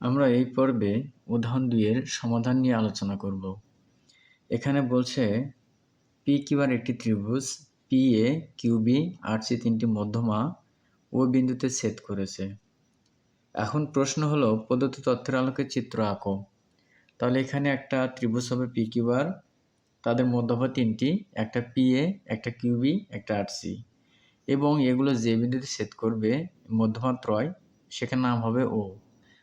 আমরা এই পর্বে উদাহরণ দুইয়ের সমাধান নিয়ে আলোচনা করব। এখানে বলছে পি কিউআর একটি ত্রিভুজ পি এ কিউবি আর সি তিনটি মধ্যমা ও বিন্দুতে ছেদ করেছে। এখন প্রশ্ন হলো, প্রদত্ত তথ্যের আলোকে চিত্র আঁকো। তাহলে এখানে একটা ত্রিভুজ হবে পি কিউআর, তাদের মধ্যমা তিনটি, একটা পি এ, একটা কিউবি, একটা আর সি। এবং এগুলো যে বিন্দুতে ছেদ করবে, মধ্যমা ত্রয়, সেখানে নাম হবে ও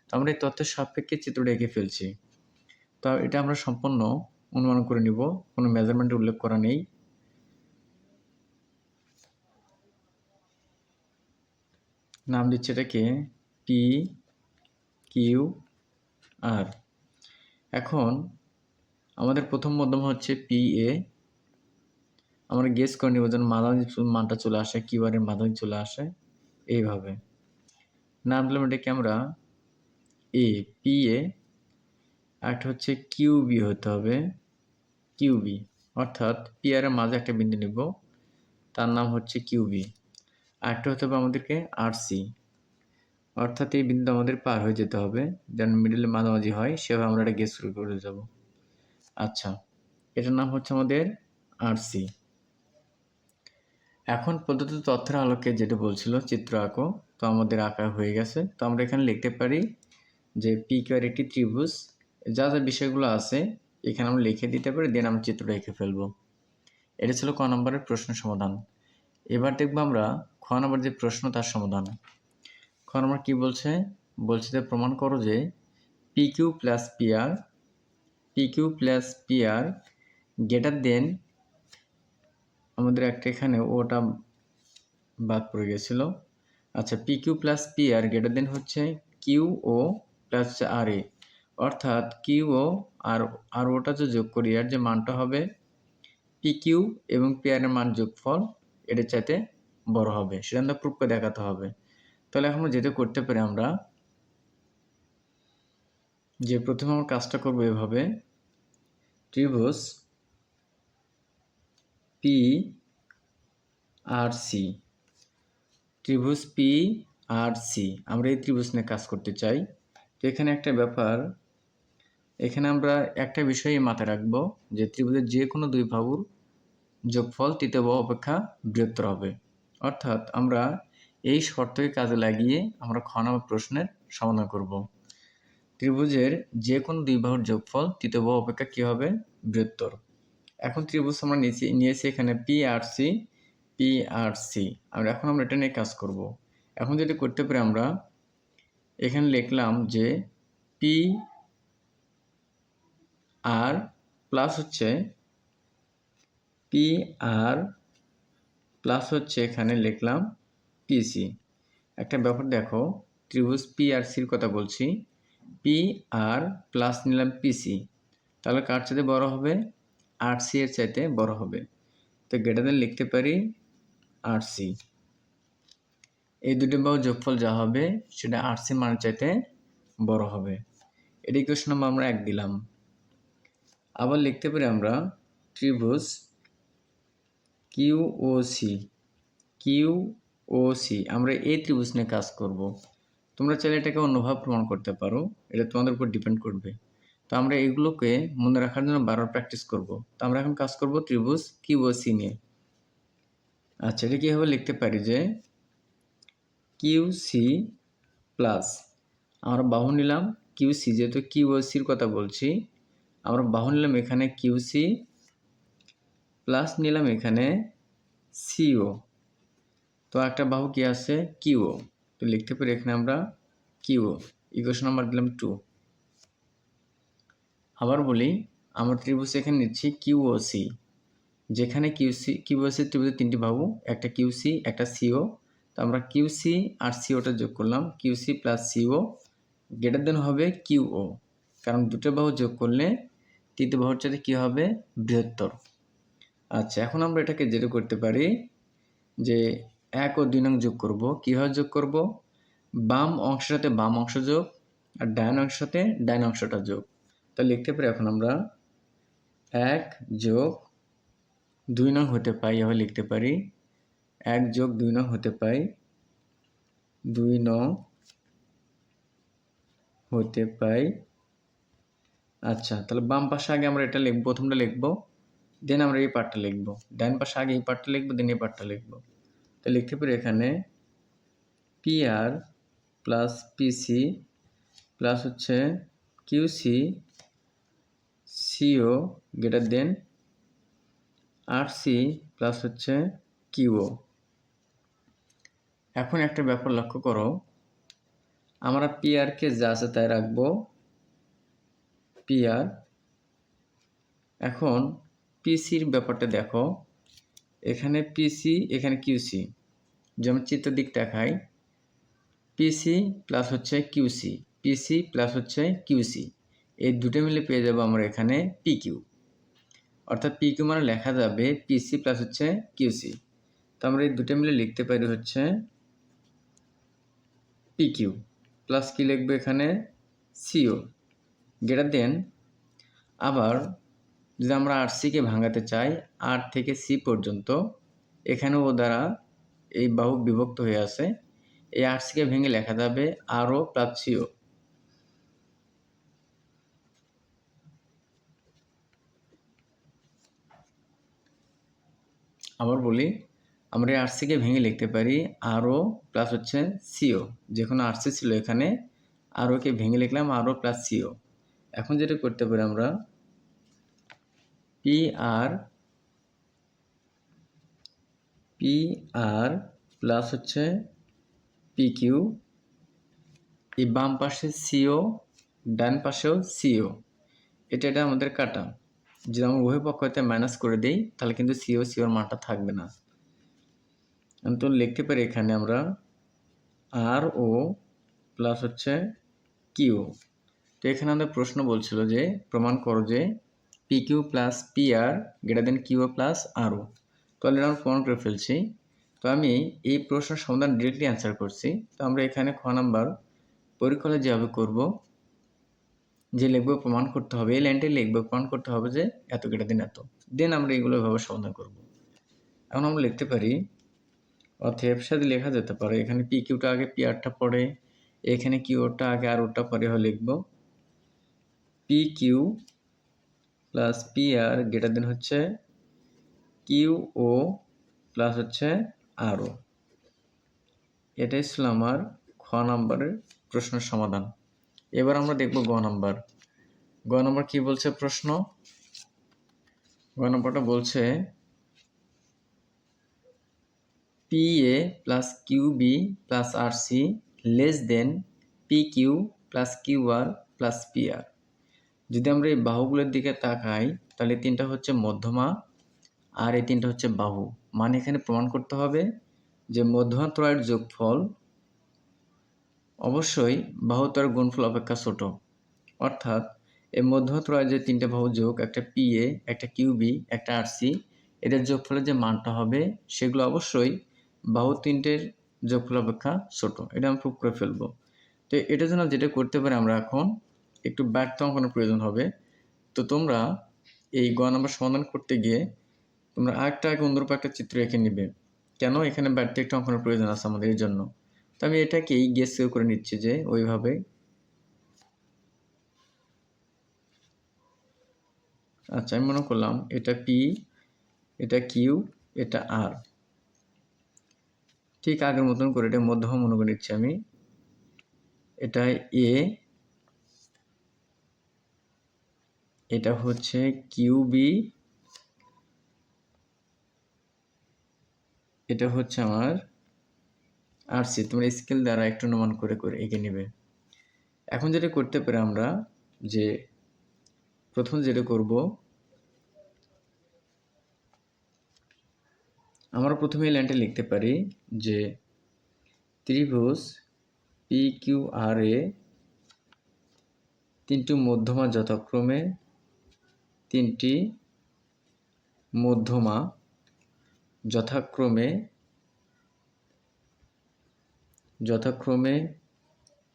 তো আমরা এই তথ্যের সাপেক্ষে চিত্রটা এঁকে ফেলছি। তো এটা আমরা সম্পূর্ণ অনুমান করে নিব, কোনো মেজারমেন্ট উল্লেখ করা নেই। নাম দিচ্ছে এটাকে পি কিউ আর এখন আমাদের প্রথম মধ্যম হচ্ছে পি এ আমরা গেস করে নিব যেন মাঝামাঝি মানটা চলে আসে কিউআরের মাঝামাঝি চলে আসে। এইভাবে। নাম দিলাম এটাকে আমরা এ পি এ একটা হচ্ছে কিউবি হতে হবে। কিউবি অর্থাৎ পি আর মাঝে একটা বিন্দু নিব তার নাম হচ্ছে কিউবি আরেকটা হতে হবে আমাদেরকে আর সি অর্থাৎ এই বিন্দু আমাদের পার হয়ে যেতে হবে। যেন মিডিলে মাঝামাঝি হয়, সেভাবে আমরা এটা গেস শুরু করে যাব। আচ্ছা এটার নাম হচ্ছে আমাদের আর সি এখন প্রদত্ত তথ্যের আলোকে যেটা বলছিল, চিত্র আঁকো। তো আমাদের আঁকা হয়ে গেছে। তো আমরা এখানে লিখতে পারি যে পি কিউআর একটি ত্রিভুজ, যা যা বিষয়গুলো আছে, এখানে আমরা লিখে দিতে পারি দেন আমরা চিত্রটা এঁকে ফেলব। এটা ছিল ক নম্বরের প্রশ্ন সমাধান। এবার দেখব আমরা খ নম্বর যে প্রশ্ন, তার সমাধান। খ নম্বর কী বলছে? বলছে যে, প্রমাণ করো যে P Q plus P R P Q plus P R greater then আমাদের একটা এখানে ওটা বাদ পড়ে গেছিল। আচ্ছা P Q plus P R greater than হচ্ছে কিউ ও প্লাস আর। এ অর্থাৎ কিউ ও আর আর ওটা যে যোগ করি আর যে মানটা হবে পি কিউ এবং পি আর এর মান যোগফল এটার চাইতে বড় হবে, সেটা আমরা প্রুফ দেখাতে হবে। তাহলে এখন যেটা করতে পারি আমরা, যে প্রথমে আমরা কাজটা করব এভাবে, ত্রিভুজ পি আর সি ত্রিভুজ পি আর সি আমরা এই ত্রিভুজ নিয়ে কাজ করতে চাই। এখানে একটা ব্যাপার। এখানে আমরা একটা বিষয়ে মাথায় রাখব যে ত্রিভুজের যে কোনো দুই বাহুর যোগফল তৃতীয় বাহু অপেক্ষা বৃহত্তর হবে। অর্থাৎ আমরা এই শর্তকে কাজে লাগিয়ে আমরা খ নম্বর প্রশ্নের সমাধান করব। ত্রিভুজের যে কোনো দুই বাহুর যোগফল তৃতীয় বাহু অপেক্ষা কী হবে? বৃহত্তর। এখন ত্রিভুজ আমরা নিয়েছি নিয়েছি এখানে P R C P R C আমরা এখন আমরা এটা নিয়ে কাজ করব। এখন যেটা করতে পারি আমরা এখানে লিখলাম যে পি আর প্লাস হচ্ছে পি আর প্লাস হচ্ছে এখানে লিখলাম পিসি একটা ব্যাপার দেখো, ত্রিভুজ পি আর সির কথা বলছি। পি আর প্লাস নিলাম পিসি তাহলে কার চাইতে বড় হবে? আর সি এর চাইতে বড় হবে। তো গেটার লিখতে পারি আর সি এই দুটি বাহু যোগফল যা হবে, সেটা আর সি মানের চাইতে বড় হবে। এটি ইকুয়েশন নাম্বার আমরা এক দিলাম। আবার লিখতে পারি আমরা ত্রিভুজ Q O C Q O C আমরা এই ত্রিভুজ নিয়ে কাজ করব। তোমরা চাইলে এটাকে অন্যভাবে প্রমাণ করতে পারো। এটা তোমাদের উপর ডিপেন্ড করবে। তো আমরা এগুলোকে মনে রাখার জন্য বারবার প্র্যাকটিস করব। তো আমরা এখন কাজ করব ত্রিভুজ কিউ ও সি নিয়ে। আচ্ছা এটা কীভাবে লিখতে পারি যে কিউ সি প্লাস আমরা বাহু নিলাম কিউ সি যেহেতু কিউ ও সির কথা বলছি, আমরা বাহু নিলাম এখানে কিউ সি প্লাস নিলাম এখানে সিও তো একটা বাহু কি আছে? কিউও তো লিখতে পারি এখানে আমরা কিউও ইকুয়েশন নাম্বার দিলাম টু আবার বলি, আমরা ত্রিভুজ এখানে নিচ্ছি কিউ ও সি যেখানে কিউসি কিউসি ত্রিভুজের তিনটি বাহু, একটা কিউসি একটা সিও তো আমরা কিউসি আর সিওটা যোগ করলাম। Q C plus C O greater than হবে কিউও কারণ দুটো বাহু যোগ করলে তৃতীয় বাহুর সাথে কী হবে? বৃহত্তর। আচ্ছা এখন আমরা এটাকে যেটা করতে পারি যে এক ও দুই নং যোগ করব। কীভাবে যোগ করব? বাম অংশের সাথে বাম অংশ যোগ আর ডাইন অংশের সাথে ডাইন অংশটা যোগ। তা লিখতে পারি এখন আমরা এক যোগ দুই নং হতে পাই, এভাবে লিখতে পারি। এক যোগ দুই নং হতে পাই। দুই নং হতে পাই। আচ্ছা তাহলে বাম পাশে আগে আমরা এটা লিখব, প্রথমটা লিখব দেন আমরা এই পার্টটা লিখব। ডান পাশে আগে এই পার্টটা লিখব দেন এই পার্টটা লিখব। তো লিখতে পারি এখানে P R plus P C plus হচ্ছে Q C C O greater than R C plus হচ্ছে কিউও এখন একটা ব্যাপার লক্ষ্য করো। আমরা পিআরকে যা আছে তাই রাখব। পিআর এখন পিসির ব্যাপারটা দেখো। এখানে পিসি এখানে কিউসি যেমন চিত্র দিক দেখাই। পিসি প্লাস হচ্ছে Q C P C plus হচ্ছে কিউসি এই দুটো মিলে পেয়ে যাব আমরা এখানে পিকিউ অর্থাৎ পিকিউ মানে লেখা যাবে পিসি প্লাস হচ্ছে কিউসি তো আমরা এই দুটো মিলে লিখতে পারি হচ্ছে পিকিউ প্লাস কি লিখব এখানে? সিও গ্রেটার দেন আবার যদি আমরা আর সিকে ভাঙাতে চাই আর থেকে সি পর্যন্ত, এখানেও দ্বারা এই বাহু বিভক্ত হয়ে আছে। এই আর সিকে ভেঙে লেখা যাবে আরও প্লাস সিও আবার বলি আমরা এই আরসিকে ভেঙে লিখতে পারি আরও প্লাস হচ্ছে সিও যে কোনো আরসি ছিল এখানে আরওকে ভেঙে লিখলাম আরও প্লাস সিও এখন যেটা করতে পারি আমরা P R P R plus হচ্ছে পি কিউ এই বাম পাশে সিও ডান পাশেও সিও এটা এটা আমাদের কাটা। যদি আমরা উভয় পক্ষ হতে মাইনাস করে দিই, তাহলে কিন্তু সিও সিওর মানটা থাকবে না। তো লিখতে পারি এখানে আমরা আর ও প্লাস হচ্ছে কিউ তো এখানে আমাদের প্রশ্ন বলছিল যে, প্রমাণ করো যে P Q plus P R greater than Q plus আরও তো অলরেডি আমরা প্রমাণ করে ফেলছি। তো আমি এই প্রশ্নের সমাধান ডিরেক্টলি অ্যান্সার করছি। তো আমরা এখানে খ নাম্বার পরীক্ষা যেভাবে করব, যে লিখব প্রমাণ করতে হবে, এই লাইনটাই লিখব, প্রমাণ করতে হবে যে এত কেটে দিন এত। দেন আমরা এগুলো এভাবে সমাধান করব। এখন আমরা লিখতে পারি অথেব সাথে লেখা যেতে পারে। এখানে পি কিউটা আগে পি আরটা পড়ে, এখানে কিউটা আগে আর ওটা পরে লিখব। P Q plus P R greater than হচ্ছে কিউ ও প্লাস হচ্ছে আর ও এটাই ছিল আমার খ নাম্বারের প্রশ্নের সমাধান। এবার আমরা দেখব গ নাম্বার। গ নাম্বার কি বলছে প্রশ্ন? গ নাম্বারটা বলছে P A plus Q B plus R C less than P Q plus Q R plus P R যদি আমরা এই বাহুগুলোর দিকে তাকাই, তাহলে তিনটা হচ্ছে মধ্যমা আর এই তিনটা হচ্ছে বাহু। মানে এখানে প্রমাণ করতে হবে যে মধ্যমা ত্রয়ের যোগফল অবশ্যই বাহুতর গুণফল অপেক্ষা ছোট। অর্থাৎ এই মধ্যত্রয় যে তিনটে বাহু যোগ, একটা পি এ একটা কিউবি একটা আরসি এদের যোগফলের যে মানটা হবে, সেগুলো অবশ্যই বাহু তিনটের যোগফল অপেক্ষা ছোট। এটা আমি প্রুভ করে ফেলব। তো এটার জন্য যেটা করতে পারি আমরা এখন, একটু ব্যর্থ অঙ্কনের প্রয়োজন হবে। তো তোমরা এই গ নম্বর সমাধান করতে গিয়ে তোমরা আরেকটা আগে অনুরূপ একটা চিত্র এঁকে নিবে। কেন? এখানে ব্যর্থ একটা অঙ্কনের প্রয়োজন আছে আমাদের এই জন্য। তো আমি এটাকেই গেস করে নিচ্ছি যে ওইভাবে আচ্ছা আমি মনে করলাম এটা পি এটা কিউ এটা আর ঠিক আগের মতন করে এটা মধ্যম মনে করে নিচ্ছি আমি। এটা এ এটা হচ্ছে কিউবি এটা হচ্ছে আমার আর সি তোমরা স্কেল দ্বারা একটু অনুমান করে করে এগিয়ে নেবে। এখন যেটা করতে পারি আমরা যে প্রথম যেটা করব আমরা প্রথমে এই লাইনটা লিখতে পারি যে ত্রিভুজ পি কিউ আর এ তিনটি মধ্যমা যথাক্রমে তিনটি মধ্যমা যথাক্রমে যথাক্রমে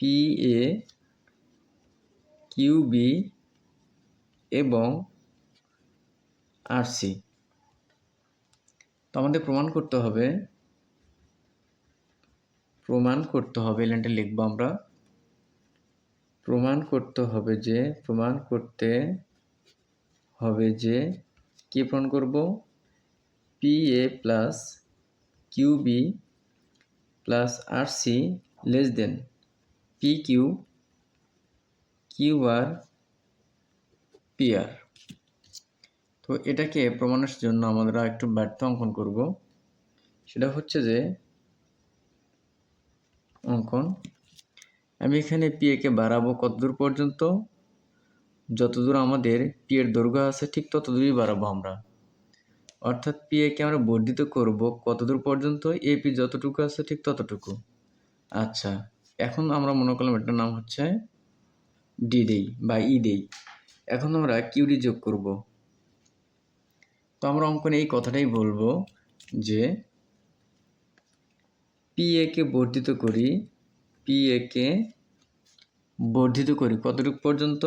পি এ কিউ বি এবং আর সি তো আমাদের প্রমাণ করতে হবে। প্রমাণ করতে হবে লাইনটা লিখব আমরা। প্রমাণ করতে হবে যে, প্রমাণ করতে হবে যে, কি প্রমাণ করব? P A plus Q B plus R C less than P Q Q R P R তো এটাকে প্রমাণের জন্য আমরা একটু ব্যর্থ অঙ্কন করব। সেটা হচ্ছে যে, অঙ্কন, আমি এখানে পি একে বাড়াবো কতদূর পর্যন্ত? যতদূর আমাদের পি এর দৈর্ঘ্য আছে, ঠিক ততদূরই বাড়াবো আমরা। অর্থাৎ পি একে আমরা বর্ধিত করব কতদূর পর্যন্ত? এ পি যতটুকু আছে, ঠিক ততটুকু। আচ্ছা এখন আমরা মনে করলাম এটার নাম হচ্ছে ডি দেই বা ই দেই। এখন আমরা কিউডি যোগ করব। তো আমরা অঙ্কনে এই কথাটাই বলব যে পি একে বর্ধিত করি, পি একে বর্ধিত করি, কতটুকু পর্যন্ত?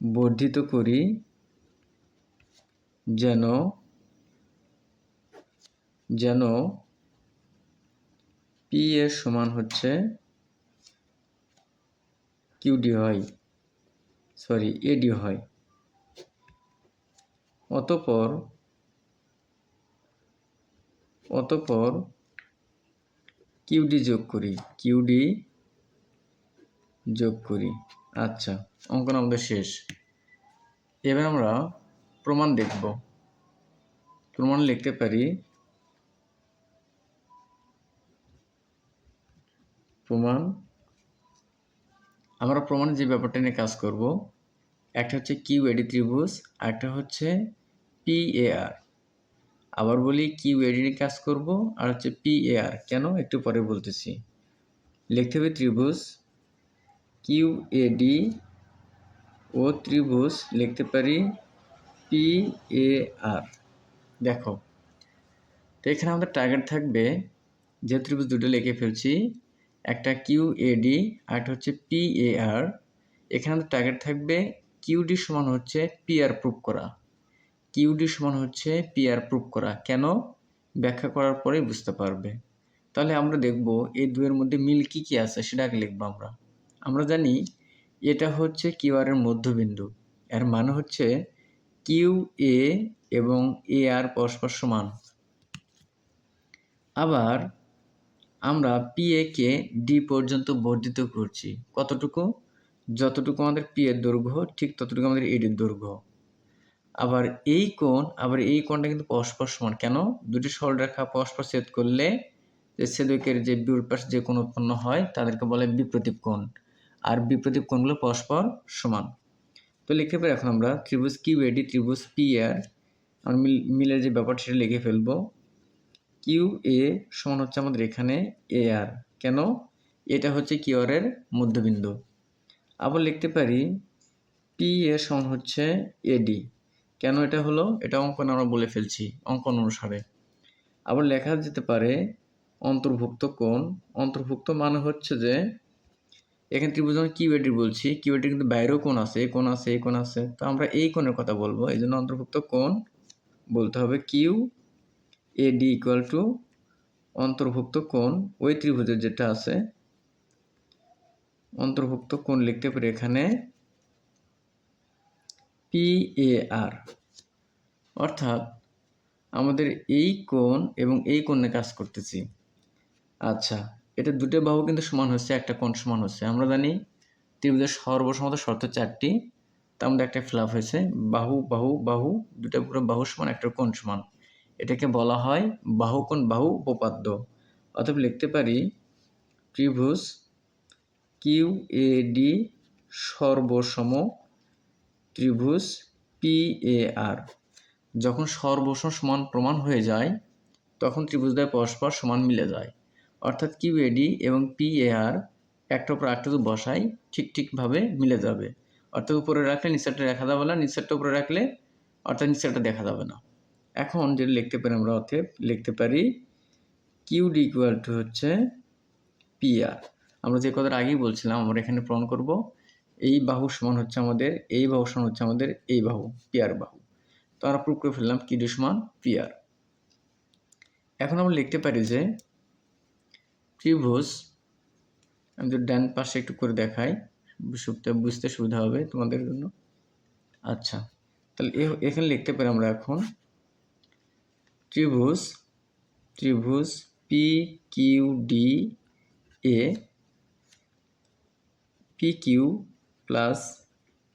বর্ধিত করি যেন যেন পি এর সমান হচ্ছে কিউডি হয়, সরি এডি হয়। অতপর অতপর কিউডি যোগ করি, কিউডি যোগ করি। আচ্ছা অঙ্কন আমাদের শেষ। এবার আমরা প্রমাণ দেখব। প্রমাণ লিখতে পারি। প্রমাণ। আমরা প্রমাণে যে ব্যাপারটা নিয়ে কাজ করব, একটা হচ্ছে কিউ এডি ত্রিভুজ আর একটা হচ্ছে পি এ আর আবার বলি কিউ এডি নিয়ে কাজ করব, আর হচ্ছে পি এ আর কেন? একটু পরে বলতেছি। লিখতে হবে ত্রিভুজ কিউ এডি ও ত্রিভুজ লিখতে পারি পি এ আর দেখো, তো এখানে আমাদের টার্গেট থাকবে, যে ত্রিভুজ দুটো লিখে ফেলছি, একটা কিউ এডি আর একটা হচ্ছে পি এ আর এখানে আমাদের টার্গেট থাকবে কিউডি সমান হচ্ছে পি আর প্রুফ করা। কিউডি সমান হচ্ছে পি আর প্রুফ করা। কেন? ব্যাখ্যা করার পরেই বুঝতে পারবে। তাহলে আমরা দেখব এই দুয়ের মধ্যে মিল কী কী আছে, সেটা আগে লিখব আমরা। আমরা জানি এটা হচ্ছে কিউ আর এর মধ্যবিন্দু। এর মানে হচ্ছে কিউ, এ এবং এ আর পরস্পর সমান। আবার আমরা পি, এ, কে, ডি পর্যন্ত বর্ধিত করছি। কতটুকু? যতটুকু আমাদের পি এর দৈর্ঘ্য, ঠিক ততটুকু আমাদের এডির দৈর্ঘ্য। আবার এই কোণ, আবার এই কোণটা কিন্তু পরস্পর সমান। কেন? দুটি সরলরেখা পরস্পর ছেদ করলে যে ছেদকের যে বিপরীত যে কোণ উৎপন্ন হয়, তাদেরকে বলে বিপ্রতীপ কোণ। আর বিপ্রতীপ কোণগুলো পরস্পর সমান। তো লিখে পারি এখন আমরা ত্রিভুজ কিউ এডি ত্রিভুজ পি আর, আমরা মিল, মিলের যে ব্যাপারটা সেটা লিখে ফেলব। কিউ এ সমান হচ্ছে আমাদের এখানে এ আর। কেন? এটা হচ্ছে কিউ আর এর মধ্যবিন্দু। আবার লিখতে পারি পি এ সমান হচ্ছে এডি কেন এটা হলো? এটা অঙ্কন আমরা বলে ফেলছি, অঙ্কন অনুসারে। আবার লেখা যেতে পারে অন্তর্ভুক্ত কোণ। অন্তর্ভুক্ত মানে হচ্ছে যে, এখানে ত্রিভুজ আমি কিউএডি বলছি, কিউএডি কিন্তু বাইরেও কোণ আছে কোণ আছে, এই কোণ আছে। তো আমরা এই কোণের কথা বলব, এই জন্য অন্তর্ভুক্ত কোণ বলতে হবে Q A D equal to অন্তর্ভুক্ত কোণ। ওই ত্রিভুজের যেটা আছে, অন্তর্ভুক্ত কোণ লিখতে পারি এখানে পি এ আর অর্থাৎ, আমাদের এই কোণ এবং এই কোণে কাজ করতেছি। আচ্ছা এটা দুটো বাহু কিন্তু সমান হচ্ছে একটা কোণ সমান হচ্ছে আমরা জানি ত্রিভুজের সর্বসম্মত শর্ত চারটি তার মধ্যে একটা ফ্লাপ হয়েছে। বাহু বাহু বাহু, দুটো পুরো বাহু সমান, একটা কোণ সমান। এটাকে বলা হয় বাহু কোণ, বাহু উপপাদ্য। অথবা লিখতে পারি ত্রিভুজ কিউ এ ডি সর্বসম ত্রিভুজ পি এ আর যখন সর্বসম সমান প্রমাণ হয়ে যায়, তখন ত্রিভুজদ্বয় পরস্পর সমান মিলে যায়। অর্থাৎ কিউ এডি এবং পি এ আর একটা উপর একটা বসাই ঠিক ঠিকভাবে মিলে যাবে। অর্থাৎ উপরে রাখলে নিচেরটা দেখা যাবে না, নিচেরটা উপরে রাখলে অর্থাৎ নিচেরটা দেখা যাবে না। এখন যেটা লিখতে পারি আমরা অতএব, লিখতে পারি কিউ ডি ইকুয়াল টু হচ্ছে পি আর আমরা যে কথাটা আগেই বলছিলাম, আমরা এখানে প্রমাণ করব। এই বাহু সমান হচ্ছে আমাদের, এই বাহু সমান হচ্ছে আমাদের এই বাহু, পিয়ার বাহু। তো আমরা প্রুভ করে ফেললাম কিউ ডি সমান পি আর এখন আমরা লিখতে পারি যে ত্রিভুজ, আমি যদি ডান পাশে একটু করে দেখাই বুঝতে বুঝতে সুবিধা হবে তোমাদের জন্য। আচ্ছা তাহলে এখানে লিখতে পারি আমরা এখন ত্রিভুজ ত্রিভুজ P Q D A P Q plus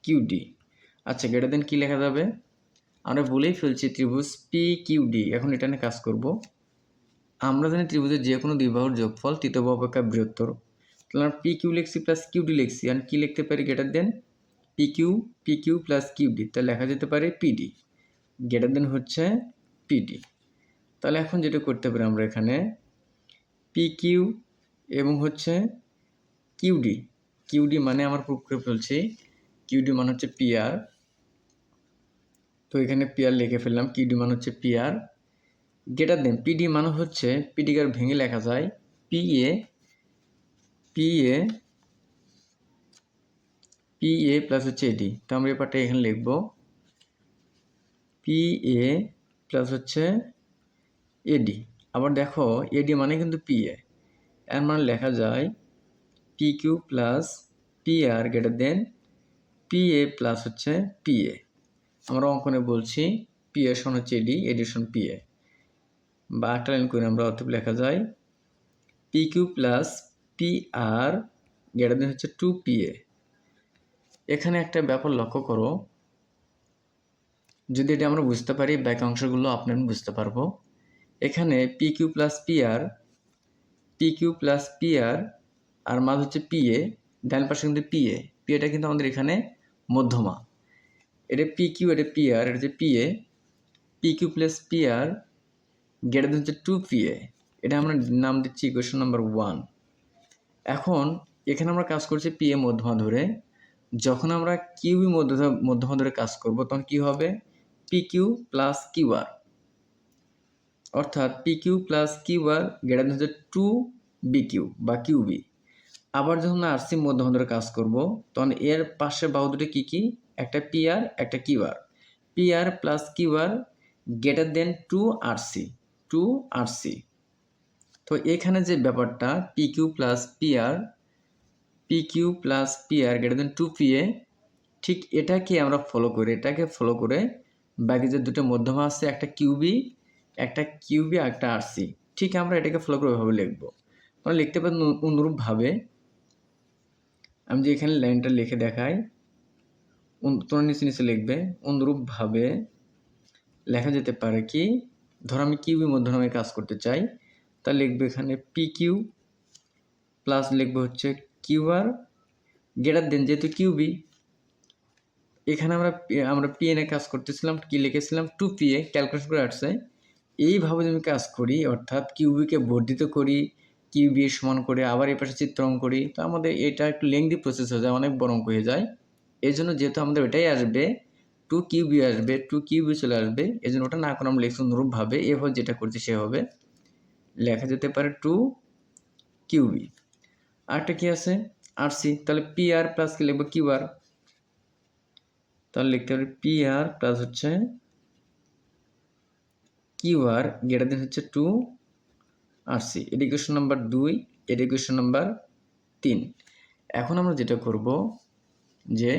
Q D আচ্ছা গ্রেটার দেন কী লেখা যাবে? আমরা বলেই ফেলছি ত্রিভুজ পি কিউ ডি এখন এটা নিয়ে কাজ করব। আমরা জানি ত্রিভুজের যে কোনো দুই যোগফল তৃতীয় অপেক্ষা বৃহত্তর। তাহলে আমরা পি কিউ লিখছি প্লাস কিউ ডি লিখছি। আর কী লিখতে পারি greater than P Q P Q plus Q D তাহলে লেখা যেতে পারে পিডি গ্রেটার দেন হচ্ছে পিডি তাহলে এখন যেটা করতে পারি আমরা এখানে পি কিউ এবং হচ্ছে কিউডি। কিউডি মানে আমার প্রুফ করে ফেলছি কিউডি মানে হচ্ছে পিআর তো এখানে পিআর লিখে ফেললাম, কিউডি মানে হচ্ছে পিআর গেটার দেন পিডি মানে হচ্ছে পিডিকার ভেঙে লেখা যায়। P A P A P A plus হচ্ছে এডি। তো আমরা এই পার্টটা এখানে লিখব। পি এ প্লাস হচ্ছে এডি। আবার দেখো, এডি মানে কিন্তু পি এ এর মানে লেখা যায় P plus P R greater than P A plus হচ্ছে পি এ আমরা অঙ্কনে বলছি পি এ সন হচ্ছে এডি এডিশন পি এ বা একটা লাইন করে আমরা, অতএব লেখা যায় P Q plus P R greater than হচ্ছে টু পি এ এখানে একটা ব্যাপার লক্ষ্য করো। যদি এটা আমরা বুঝতে পারি বাক্যাংশগুলো আপনার বুঝতে পারব। এখানে P Q plus P R P plus P R আর মাঝ হচ্ছে পি এ ডান পাশে কিন্তু পি এ পি এটা কিন্তু আমাদের এখানে মধ্যমা। এটা পি কিউ এটা পি আর এটা হচ্ছে P A P Q plus P R greater হচ্ছে টু পি এ এটা আমরা নাম দিচ্ছি ইকুয়েশন নাম্বার ওয়ান এখন এখানে আমরা কাজ করছি পি এ মধ্যমা ধরে। যখন আমরা কিউবি মধ্য মধ্যমা ধরে কাজ করব, তখন কি হবে? P Q plus Q R অর্থাৎ P Q plus Q R greater হচ্ছে টু বি কিউ বা কিউবি আবার যখন আরসি মধ্যমা ধরে কাজ করব, তখন এর পাশে বাহু দুটো কী কী? একটা পি আর একটা কিউ আর P R plus Q R greater than two RC two RC তো এখানে যে ব্যাপারটা P Q plus P R P Q plus P R greater than two P A ঠিক এটাকে আমরা ফলো করি, এটাকে ফলো করে বাকি যে দুটো মধ্যমা আছে, একটা কিউবি একটা কিউবি একটা আরসি ঠিক আমরা এটাকে ফলো করে ওইভাবে লিখব। আমরা লিখতে পারি অনুরূপভাবে আমি যে এখানে লাইনটা লিখে দেখাই তোমরা নিচে নিচে লিখবে, অনুরূপভাবে লেখা যেতে পারে কি, ধর আমি কিউবি মধ্যমে কাজ করতে চাই, তা লিখবে এখানে পি কিউ প্লাস লিখব হচ্ছে কিউ আর গ্রেটার দেন যেহেতু কিউবি এখানে আমরা আমরা পি এনে কাজ করতেছিলাম, কি লিখেছিলাম? টু পি এ ক্যালকুলেশন করে আসছে। এইভাবে যদি আমি কাজ করি, অর্থাৎ কিউবিকে বর্ধিত করি কিউবি এর সমান করে আবার এই পাশে চিত্রণ করি, তো আমাদের এটা একটু লেংদি প্রসেস হয়ে যায়, অনেক বড় অঙ্ক হয়ে যায়। এই জন্য যেহেতু আমাদের এটাই আসবে টু কিউবি আসবে টু কিউবি চলে আসবে এই জন্য ওটা না করে আমরা লিখছি অনুরূপভাবে এভাবে যেটা করছি সে হবে। লেখা যেতে পারে টু কিউবি। আরেকটা কি আছে? আর সি তাহলে পি আর প্লাস কি লিখব? কিউ আর তাহলে লিখতে পারি পি আর প্লাস হচ্ছে কিউ আর গ্রেটার দেন হচ্ছে two R C equation number দুই এডুকেশন নাম্বার তিন। এখন আমরা যেটা করব যে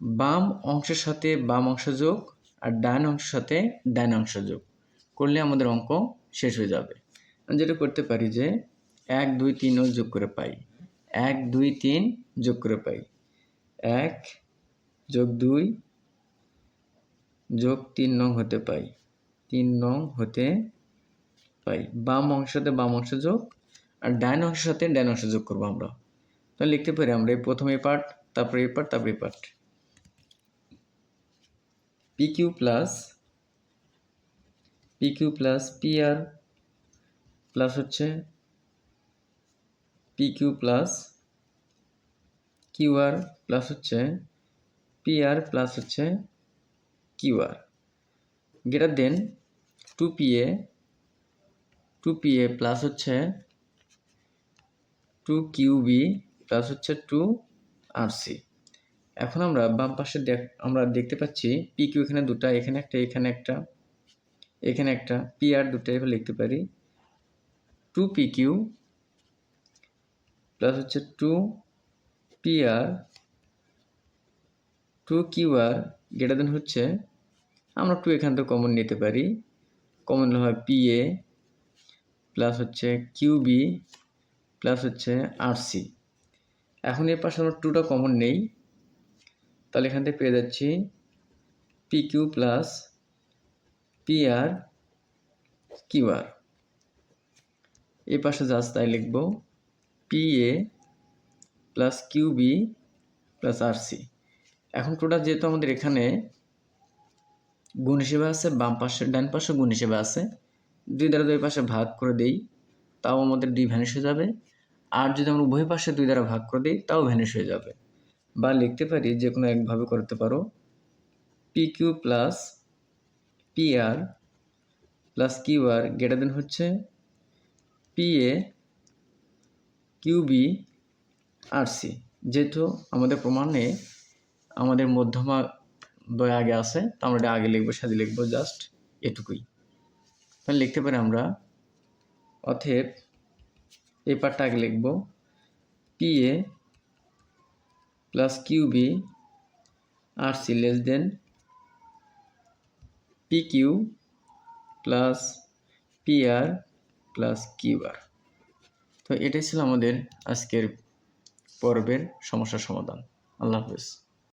বাম অংশের সাথে বাম অংশ যোগ আর ডান অংশের সাথে ডান অংশ যোগ। করলে আমাদের অঙ্ক শেষ হয়ে যাবে। আমি যেটা করতে পারি যে এক, দুই তিনও যোগ করে পাই। এক, দুই, তিন যোগ করে পাই। এক যোগ দুই যোগ তিন নং হতে পাই। তিন নং হতে পাই। বাম অংশের সাথে বাম অংশ যোগ আর ডান অংশের সাথে ডান অংশ যোগ করব আমরা। তাহলে লিখতে পারি আমরা এই প্রথম এই পার্ট তারপরে এই পার্ট তারপরে এই part P Q plus P Q plus P R plus হচ্ছে P Q plus Q R plus হচ্ছে পি আর প্লাস হচ্ছে Q R greater than two P A two P A plus হচ্ছে two Q B plus হচ্ছে two R C এখন আমরা বাম পাশে দেখ, আমরা দেখতে পাচ্ছি পি কিউ এখানে দুটা, এখানে একটা এখানে একটা এখানে একটা পি আর দুটো এভাবে লিখতে পারি। টু পি কিউ প্লাস হচ্ছে two P R two Q R greater than হচ্ছে, আমরা টু এখান থেকে কমন নিতে পারি। কমন হয় পি এ প্লাস হচ্ছে কিউ বি, প্লাস হচ্ছে আর সি। এখন এর পাশে আমরা টুটা কমন নেই। তাহলে এখান থেকে পেয়ে যাচ্ছি P Q plus P R Q R এই পাশে জাস্ট তাই লিখব P A plus Q B plus R C এখন টোটাল যেহেতু আমাদের এখানে গুণ হিসেবে আছে, বাম পাশে, ডান পাশে গুণ হিসেবে আছে দুই দ্বারা দুই পাশে ভাগ করে দেই, তাও আমাদের ডি ভ্যানিশ হয়ে যাবে। আর যদি আমরা উভয় পাশে দুই দ্বারা ভাগ করে দিই, তাও ভ্যানিশ হয়ে যাবে। বা লিখতে পারি যে কোনো একভাবে করতে পারো। P Q plus P R plus Q R greater than হচ্ছে P A Q B R C যেহেতু আমাদের প্রমাণে আমাদের মধ্যমা দয় আগে আছে, তো আমরা আগে লিখব, সাথে লিখব জাস্ট এটুকুই। তাহলে লিখতে পারি আমরা অথেব এই পার্টটা আগে লিখব। P A plus Q B R C less than P Q plus P R plus Q R তো এটাই ছিল আমাদের আজকের পর্বের সমস্যার সমাধান। আল্লাহ হাফেজ।